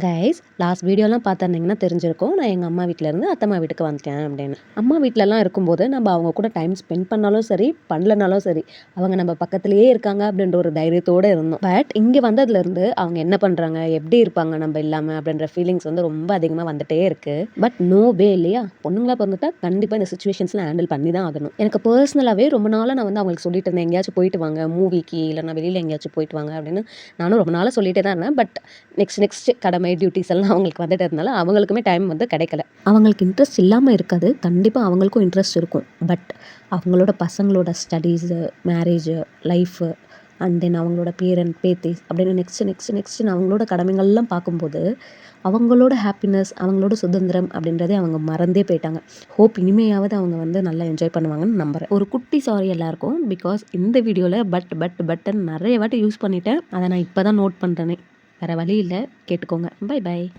Guys last வீடியோலாம் பார்த்துருந்தீங்கன்னா தெரிஞ்சிருக்கும். நான் எங்கள் அம்மா வீட்டிலேருந்து அத்தம்மா வீட்டுக்கு வந்துட்டேன் அப்படின்னு. அம்மா வீட்டிலலாம் இருக்கும்போது நம்ம அவங்க கூட டைம் ஸ்பெண்ட் பண்ணாலும் சரி பண்ணலனாலும் சரி அவங்க நம்ம பக்கத்துலேயே இருக்காங்க அப்படின்ற ஒரு தைரியத்தோடு இருந்தோம். பட் இங்கே வந்ததுலேருந்து அவங்க என்ன பண்ணுறாங்க எப்படி இருப்பாங்க நம்ம இல்லாமல் அப்படின்ற ஃபீலிங்ஸ் வந்து ரொம்ப அதிகமாக வந்துட்டே இருக்குது பட் நோ வே இல்லையா? பொண்ணுங்களா பிறந்துட்டா கண்டிப்பாக இந்த சுச்சுவேஷன்ஸ்லாம் ஹேண்டில் பண்ணி தான் ஆகணும். எனக்கு பர்சனலாகவே ரொம்ப நாளாக நான் வந்து அவங்களுக்கு சொல்லிட்டு இருந்தேன் எங்கேயாச்சும் போயிட்டு வாங்க மூவிக்கு இல்லைனா வெளியில் எங்கேயாச்சும் போயிட்டு வாங்க அப்படின்னு. நானும் ரொம்ப நாளாக சொல்லிகிட்டே தான் இருந்தேன். பட் நெக்ஸ்ட் நெக்ஸ்ட் கடமை டியூட்டிஸ் எல்லாம் அவங்களுக்கு வந்துட்டு அவங்களுக்குமே டைம் வந்து கிடைக்கல. அவங்களுக்கு இன்ட்ரெஸ்ட் இல்லாமல் இருக்காது. கண்டிப்பாக அவங்களுக்கும் இன்ட்ரெஸ்ட் இருக்கும். பட் அவங்களோட பசங்களோட studies marriage life and then அவங்களோட பேரண்ட் பேத்தி அப்படின்னு நெக்ஸ்ட்டு நெக்ஸ்ட்டு நெக்ஸ்ட்டு அவங்களோட கடமைகள்லாம் பார்க்கும்போது அவங்களோட ஹாப்பினஸ் அவங்களோட சுதந்திரம் அப்படின்றதே அவங்க மறந்தே போயிட்டாங்க. ஹோப் இனிமையாவது அவங்க வந்து நல்லா என்ஜாய் பண்ணுவாங்கன்னு நம்புகிறேன் ஒரு குட்டி சாரி எல்லாருக்கும் பிகாஸ் இந்த வீடியோவில் பட் பட் பட்டன் நிறைய வாட்டி யூஸ் பண்ணிட்டேன். அதை நான் இப்போ தான் நோட் பண்ணுறேனே வேறு வழி இல்லை. கேட்டுக்கோங்க. By by